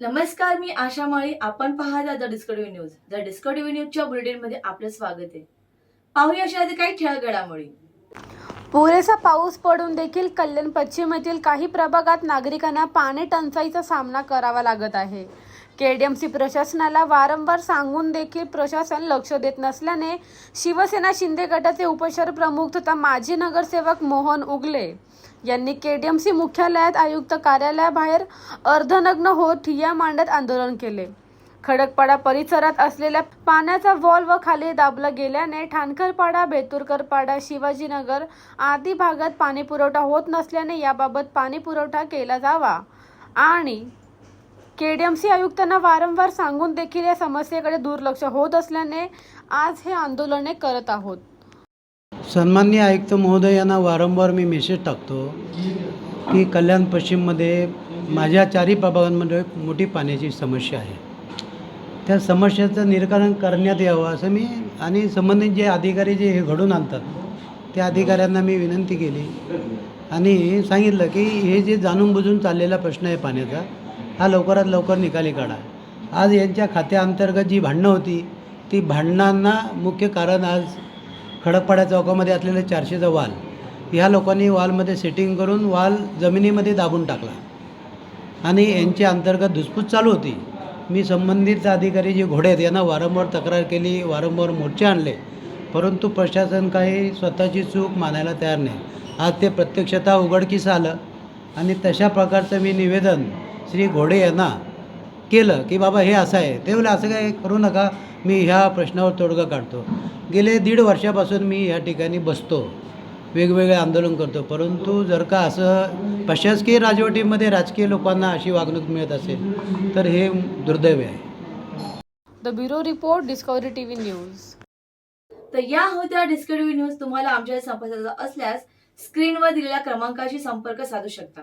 नमस्कार मी आशा माळी. आपण पाहता the Discovery news. The Discovery न्यूजच्या बुलेटिनमध्ये आपलं स्वागत आहे. पाहूया अशा आधी काही ठळक घडामोडी पुरेसा पाऊस पडून देखील कल्याण पश्चिमेतील काही प्रभागात नागरिकांना पाणी टंचाईचा सामना करावा लागत आहे. केडीएमसी प्रशासनाला वारंवार सांगून देखील प्रशासन लक्ष देत नसल्याने शिवसेना शिंदे गटाचे उपशहर प्रमुख तथा माजी नगरसेवक मोहन उगले यांनी केडीएमसी मुख्यालयात आयुक्त कार्यालयाबाहेर अर्धनग्न होत ठिय्या मांडत आंदोलन केले. खडकपाडा परिसरात असलेल्या पाण्याचा व्हॉल्व खाली दाबला गेल्याने ठाणकरपाडा बेतुरकरपाडा शिवाजीनगर आदी भागात पाणीपुरवठा होत नसल्याने याबाबत पाणीपुरवठा केला जावा आणि केडीएमसी आयुक्तांना वारंवार सांगून देखील या समस्येकडे दुर्लक्ष होत असल्याने आज हे आंदोलने करत आहोत. सन्माननीय आयुक्त महोदयांना वारंवार मी मेसेज टाकतो की कल्याण पश्चिममध्ये माझ्या चारही प्रभागांमध्ये एक मोठी पाण्याची समस्या आहे. त्या समस्येचं निराकरण करण्यात यावं असं मी आणि संबंधित जे अधिकारी जे हे घडून आणतात त्या अधिकाऱ्यांना मी विनंती केली आणि सांगितलं की हे जे जाणून बुजून चाललेला प्रश्न आहे पाण्याचा हा लवकरात लवकर निकाली काढा. आज यांच्या खात्याअंतर्गत जी भांडणं होती ती भांडणांना मुख्य कारण आज खडकपाड्या चौकामध्ये असलेलं चारशेचा वाल. ह्या लोकांनी वालमध्ये सेटिंग करून वाल जमिनीमध्ये दाबून टाकला. आणि यांच्या अंतर्गत धुसफूस चालू होती. मी संबंधित अधिकारी जे घोडे आहेत यांना वारंवार तक्रार केली वारंवार मोर्चे आणले. परंतु प्रशासन काही स्वतःची चूक मानायला तयार नाही. आज ते प्रत्यक्षतः उघडकीस आलं. आणि तशा प्रकारचं मी निवेदन श्री घोडे यांना केलं की बाबा हे असं आहे. ते बोले असं काय करू नका. मी ह्या प्रश्नावर तोडगा काढतो. गेले दीड वर्षापासून मी ह्या ठिकाणी बसतो. वेगवेगळे आंदोलन करतो. परंतु जर का असं प्रशासकीय राजवटीमध्ये राजकीय लोकांना अशी वागणूक मिळत असेल तर हे दुर्दैव आहे. The bureau report Discovery TV news तर या होत्या डिस्कवरी न्यूज तुम्हाला आमच्या संपर्काचा असल्यास स्क्रीनवर दिलेल्या क्रमांकाशी संपर्क साधू शकता.